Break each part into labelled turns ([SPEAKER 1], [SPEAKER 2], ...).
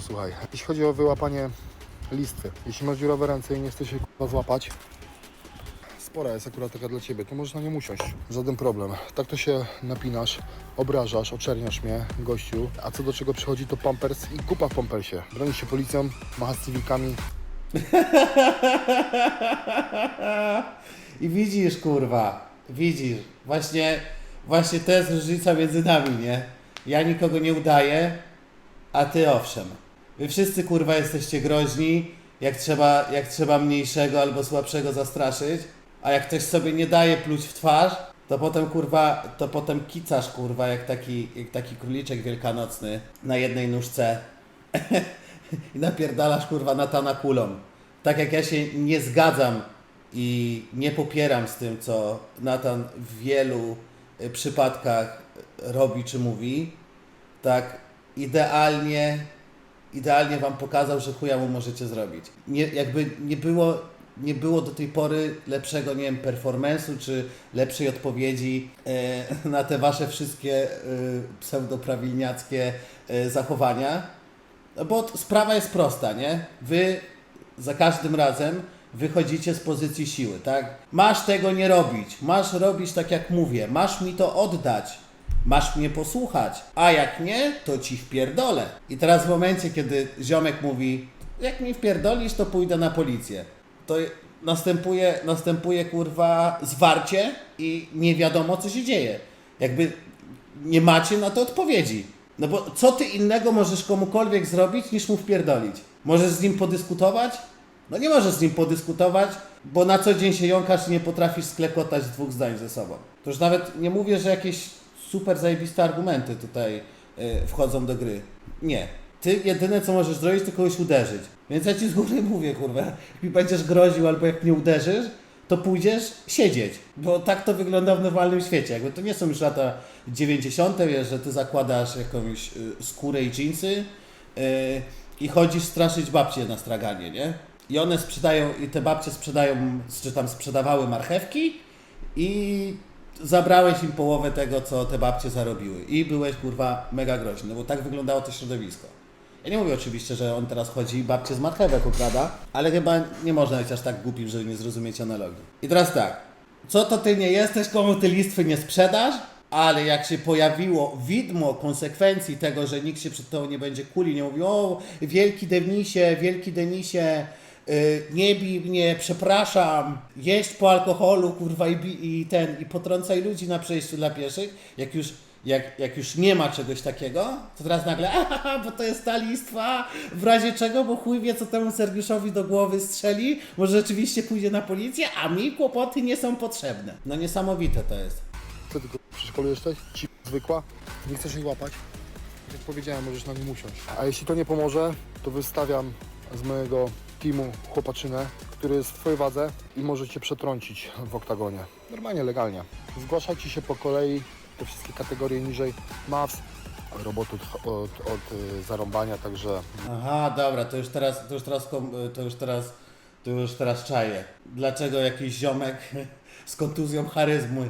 [SPEAKER 1] Słuchaj. Jeśli chodzi o wyłapanie listwy, jeśli masz dziurowe ręce i nie chcesz się k***a złapać, spora jest akurat taka dla Ciebie, to możesz na nią usiąść. Żaden problem. Tak to się napinasz, obrażasz, oczerniasz mnie, gościu. A co do czego przychodzi, to pampers i kupa w pampersie. Bronisz się policją, machasz cywilkami.
[SPEAKER 2] I widzisz, kurwa, widzisz, właśnie, właśnie to jest różnica między nami, nie? Ja nikogo nie udaję, a ty owszem. Wy wszyscy, kurwa, jesteście groźni, jak trzeba, jak trzeba mniejszego albo słabszego zastraszyć, a jak ktoś sobie nie daje pluć w twarz, to potem, kurwa, to potem kicasz, kurwa, jak taki, jak taki króliczek wielkanocny na jednej nóżce i napierdalasz kurwa Natana kulą. Tak jak ja się nie zgadzam i nie popieram z tym, co Natan w wielu y, przypadkach robi czy mówi, tak idealnie, idealnie wam pokazał, że chuja mu możecie zrobić. Nie, jakby nie było, nie było do tej pory lepszego, nie wiem, performance'u czy lepszej odpowiedzi e, na te wasze wszystkie e, pseudoprawilniackie e, zachowania. No bo sprawa jest prosta, nie? Wy za każdym razem wychodzicie z pozycji siły, tak? Masz tego nie robić, masz robić tak jak mówię, masz mi to oddać, masz mnie posłuchać, a jak nie, to ci wpierdolę. I teraz w momencie, kiedy ziomek mówi, jak mi wpierdolisz, to pójdę na policję, to następuje, następuje kurwa zwarcie i nie wiadomo co się dzieje. Jakby nie macie na to odpowiedzi. No bo co ty innego możesz komukolwiek zrobić, niż mu wpierdolić? Możesz z nim podyskutować? No nie możesz z nim podyskutować, bo na co dzień się jąkasz i nie potrafisz sklekotać dwóch zdań ze sobą. To już nawet nie mówię, że jakieś super zajebiste argumenty tutaj y, wchodzą do gry. Nie. Ty jedyne co możesz zrobić, to kogoś uderzyć. Więc ja ci z góry mówię, kurwa, jak mi będziesz groził albo jak mnie uderzysz, to pójdziesz siedzieć, bo tak to wygląda w normalnym świecie. Jakby to nie są już lata 90., wiesz, że ty zakładasz jakąś y, skórę i dżinsy y, i chodzisz straszyć babcie na straganie, nie? I one sprzedają, i te babcie sprzedają, czy tam sprzedawały marchewki i zabrałeś im połowę tego, co te babcie zarobiły. I byłeś, kurwa, mega groźny, bo tak wyglądało to środowisko. Ja nie mówię oczywiście, że on teraz chodzi i babcie z marchewek okrada, ale chyba nie można być aż tak głupim, żeby nie zrozumieć analogii. I teraz tak, co to ty nie jesteś, komu ty listwy nie sprzedasz, ale jak się pojawiło widmo konsekwencji tego, że nikt się przed tobą nie będzie kuli, nie mówił, o wielki Denisie, wielki Denisie, nie bij mnie, przepraszam, jeść po alkoholu, kurwa, i, bi- i ten, i potrącaj ludzi na przejściu dla pieszych, jak już jak, jak już nie ma czegoś takiego, to teraz nagle, bo to jest ta listwa, w razie czego, bo chuj wie, co temu Sergiuszowi do głowy strzeli, może rzeczywiście pójdzie na policję, a mi kłopoty nie są potrzebne. No niesamowite to jest.
[SPEAKER 1] Co ty przy szkole jesteś? Ci zwykła? Nie chcesz jej łapać? Jak powiedziałem, możesz na nim usiąść. A jeśli to nie pomoże, to wystawiam z mojego teamu chłopaczynę, który jest w twojej wadze i może cię przetrącić w oktagonie. Normalnie, legalnie. Zgłaszajcie się po kolei, te wszystkie kategorie niżej. MAWS, robot od, od, od y, zarąbania, także
[SPEAKER 2] Aha, dobra, to już teraz, to już teraz, kom- to już teraz, to już teraz czaję. Dlaczego jakiś ziomek z kontuzją charyzmu y,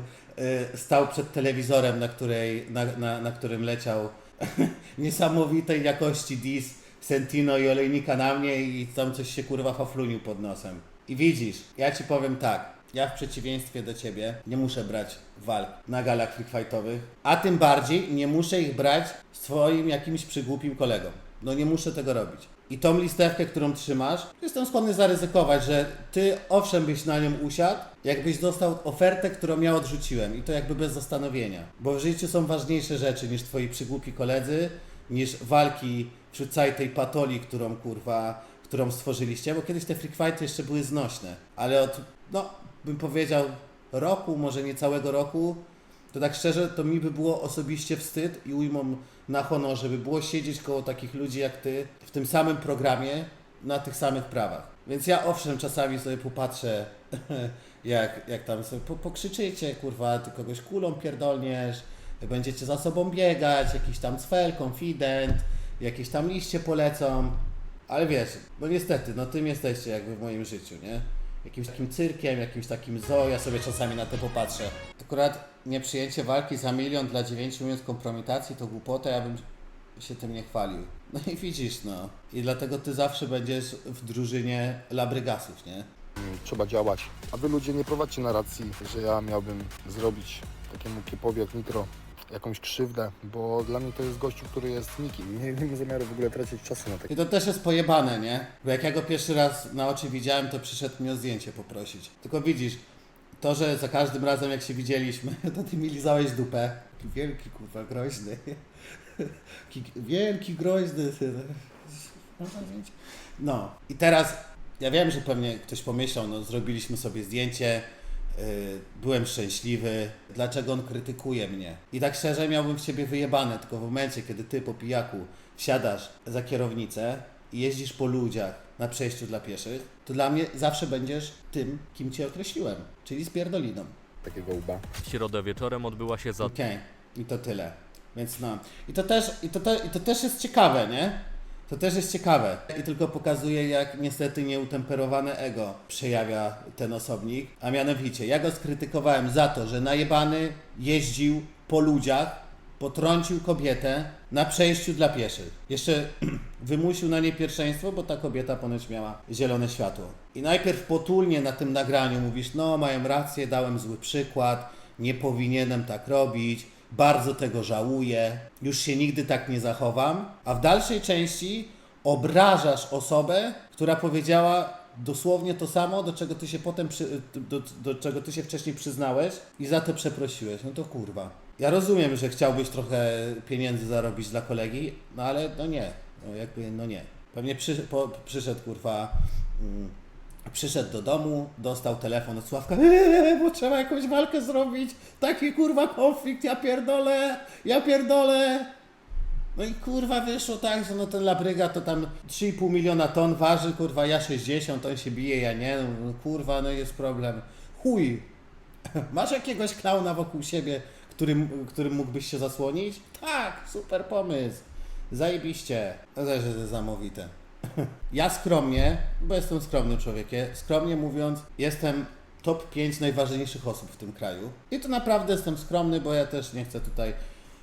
[SPEAKER 2] stał przed telewizorem, na, której, na, na, na którym leciał niesamowitej jakości dis Sentino i olejnika na mnie i tam coś się kurwa faflunił pod nosem. I widzisz, ja ci powiem tak, ja w przeciwieństwie do ciebie nie muszę brać walk na galach freak fightowych, a tym bardziej nie muszę ich brać z twoim jakimś przygłupim kolegą. No nie muszę tego robić. I tą listewkę, którą trzymasz, jestem skłonny zaryzykować, że ty owszem byś na nią usiadł, jakbyś dostał ofertę, którą ja odrzuciłem i to jakby bez zastanowienia. Bo w życiu są ważniejsze rzeczy niż twoi przygłupi koledzy, niż walki wśród całej tej patolii, którą kurwa, którą stworzyliście, bo kiedyś te freak fighty jeszcze były znośne, ale od, no, bym powiedział roku, może nie całego roku, to tak szczerze, to mi by było osobiście wstyd i ujmą na honorze, by było siedzieć koło takich ludzi jak ty w tym samym programie na tych samych prawach. Więc ja owszem czasami sobie popatrzę, jak, jak tam sobie po, pokrzyczycie, kurwa, ty kogoś kulą pierdolniesz, będziecie za sobą biegać, jakiś tam cfel, konfident, jakieś tam liście polecą, ale wiesz, no niestety, no tym jesteście jakby w moim życiu, nie? Jakimś takim cyrkiem, jakimś takim zoo, ja sobie czasami na to popatrzę. Akurat nieprzyjęcie walki za milion dla dziewięciu minut kompromitacji to głupota, ja bym się tym nie chwalił. No i widzisz, no. I dlatego ty zawsze będziesz w drużynie labrygasów, nie?
[SPEAKER 1] Trzeba działać. A wy ludzie nie prowadźcie narracji, że ja miałbym zrobić takiemu kiepowi jak Nitro jakąś krzywdę, bo dla mnie to jest gościu, który jest nikim. Nie, mam zamiaru w ogóle tracić czasu na takie.
[SPEAKER 2] I to też jest pojebane, nie? Bo jak ja go pierwszy raz na oczy widziałem, to przyszedł mnie o zdjęcie poprosić. Tylko widzisz, to, że za każdym razem jak się widzieliśmy, to ty mi lizałeś dupę. Wielki, kurwa, groźny. Wielki, groźny. Zdjęcie? No. I teraz, ja wiem, że pewnie ktoś pomyślał, no zrobiliśmy sobie zdjęcie, byłem szczęśliwy, dlaczego on krytykuje mnie? I tak szczerze miałbym w ciebie wyjebane, tylko w momencie, kiedy ty po pijaku wsiadasz za kierownicę i jeździsz po ludziach na przejściu dla pieszych, to dla mnie zawsze będziesz tym, kim cię określiłem, czyli spierdoliną.
[SPEAKER 1] takiego łba.
[SPEAKER 3] W środę wieczorem odbyła się za
[SPEAKER 2] Okej, i to tyle. Więc no. I to też, i to, te, i to też jest ciekawe, nie? To też jest ciekawe. I tylko pokazuje, jak niestety nieutemperowane ego przejawia ten osobnik. A mianowicie, ja go skrytykowałem za to, że najebany jeździł po ludziach, potrącił kobietę na przejściu dla pieszych. Jeszcze wymusił na niej pierwszeństwo, bo ta kobieta ponoć miała zielone światło. I najpierw potulnie na tym nagraniu mówisz, no mają rację, dałem zły przykład, nie powinienem tak robić, bardzo tego żałuję, już się nigdy tak nie zachowam, a w dalszej części obrażasz osobę, która powiedziała dosłownie to samo, do czego ty się potem, przy, do, do czego ty się wcześniej przyznałeś i za to przeprosiłeś. No to kurwa. Ja rozumiem, że chciałbyś trochę pieniędzy zarobić dla kolegi, no ale no nie, no jakby no nie. Pewnie przy, po, przyszedł kurwa, mm, przyszedł do domu, dostał telefon od Sławka, eee, bo trzeba jakąś walkę zrobić, taki kurwa konflikt, ja pierdolę, ja pierdolę. No i kurwa wyszło tak, że no ten labryga to tam 3,5 miliona ton waży, kurwa ja 60, on się bije, ja nie, no kurwa no jest problem. Chuj, masz jakiegoś klauna wokół siebie, którym, którym mógłbyś się zasłonić? Tak, super pomysł. Zajebiście. To też jest zamowite. Ja skromnie, bo jestem skromnym człowiekiem, skromnie mówiąc, jestem top 5 najważniejszych osób w tym kraju. I to naprawdę jestem skromny, bo ja też nie chcę tutaj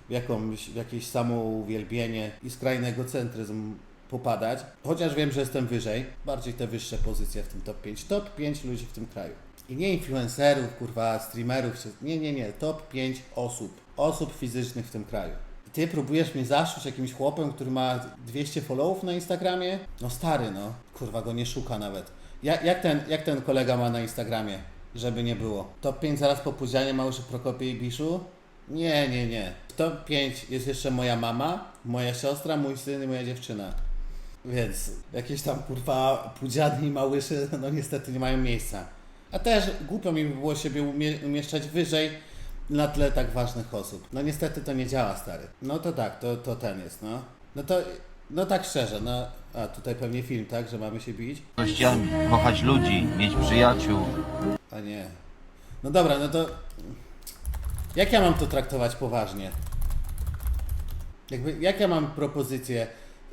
[SPEAKER 2] w, jakąś, w jakieś samouwielbienie i skrajny egocentryzm popadać. Chociaż wiem, że jestem wyżej, bardziej te wyższe pozycje w tym top 5. Top 5 ludzi w tym kraju. I nie influencerów, kurwa, streamerów, nie, nie, nie, top 5 osób, osób fizycznych w tym kraju. Ty próbujesz mnie zaszuć jakimś chłopem, który ma 200 followów na Instagramie? No stary, no, kurwa, go nie szuka nawet. Jak, jak, ten, jak ten kolega ma na Instagramie, żeby nie było? Top 5 zaraz po Pudzianie, Małyszy, Prokopie i Biszu? Nie, nie, nie. W top 5 jest jeszcze moja mama, moja siostra, mój syn i moja dziewczyna. Więc jakieś tam kurwa pudziany i małyszy, no niestety nie mają miejsca. A też głupio mi by było siebie umie- umieszczać wyżej na tle tak ważnych osób. No niestety to nie działa, stary. No to tak, to, to ten jest, no. No to, no tak szczerze, no. A tutaj pewnie film, tak, że mamy się bić?
[SPEAKER 4] wartościami, kochać ludzi, mieć przyjaciół.
[SPEAKER 2] A nie. No dobra, no to. Jak ja mam to traktować poważnie? Jakby, jak ja mam propozycję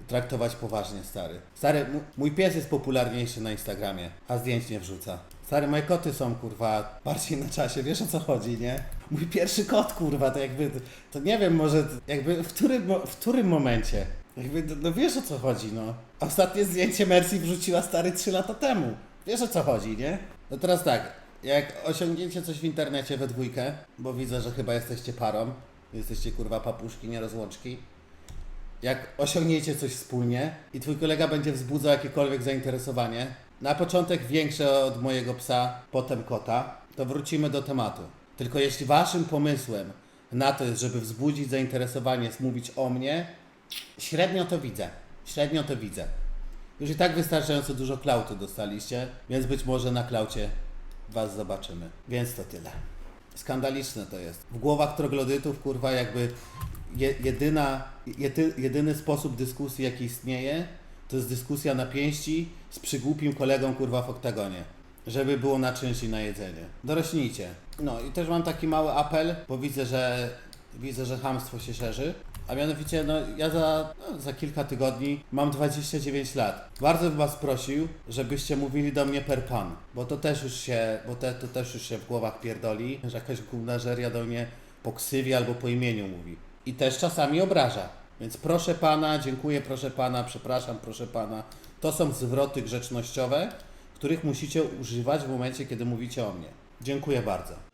[SPEAKER 2] traktować poważnie, stary? Stary, mój pies jest popularniejszy na Instagramie, a zdjęć nie wrzuca. Stary, moje koty są, kurwa, bardziej na czasie, wiesz o co chodzi, nie? Mój pierwszy kot, kurwa, to jakby, to nie wiem, może, jakby, w którym, w którym momencie? Jakby, no, no wiesz o co chodzi, no. Ostatnie zdjęcie Mercy wrzuciła, stary, 3 lata temu. Wiesz o co chodzi, nie? No teraz tak, jak osiągniecie coś w internecie we dwójkę, bo widzę, że chyba jesteście parą, jesteście kurwa papuszki, nie rozłączki. Jak osiągniecie coś wspólnie i twój kolega będzie wzbudzał jakiekolwiek zainteresowanie, na początek większe od mojego psa, potem kota, to wrócimy do tematu. Tylko jeśli waszym pomysłem na to jest, żeby wzbudzić zainteresowanie, jest mówić o mnie, średnio to widzę. Średnio to widzę. Już i tak wystarczająco dużo klautu dostaliście, więc być może na klaucie was zobaczymy. Więc to tyle. Skandaliczne to jest. W głowach troglodytów, kurwa, jakby je, jedyna, jedy, jedyny sposób dyskusji, jaki istnieje, to jest dyskusja na pięści z przygłupim kolegą, kurwa, w oktagonie. Żeby było na czynsz i na jedzenie. Dorośnijcie. No i też mam taki mały apel, bo widzę, że widzę, że hamstwo się szerzy. A mianowicie, no ja za, no, za kilka tygodni mam 29 lat. Bardzo bym was prosił, żebyście mówili do mnie per pan, bo to też już się, bo te, to też już się w głowach pierdoli, że jakaś gównażeria do mnie po ksywie albo po imieniu mówi. I też czasami obraża. Więc proszę pana, dziękuję, proszę pana, przepraszam, proszę pana. To są zwroty grzecznościowe, których musicie używać w momencie, kiedy mówicie o mnie. Dziękuję bardzo.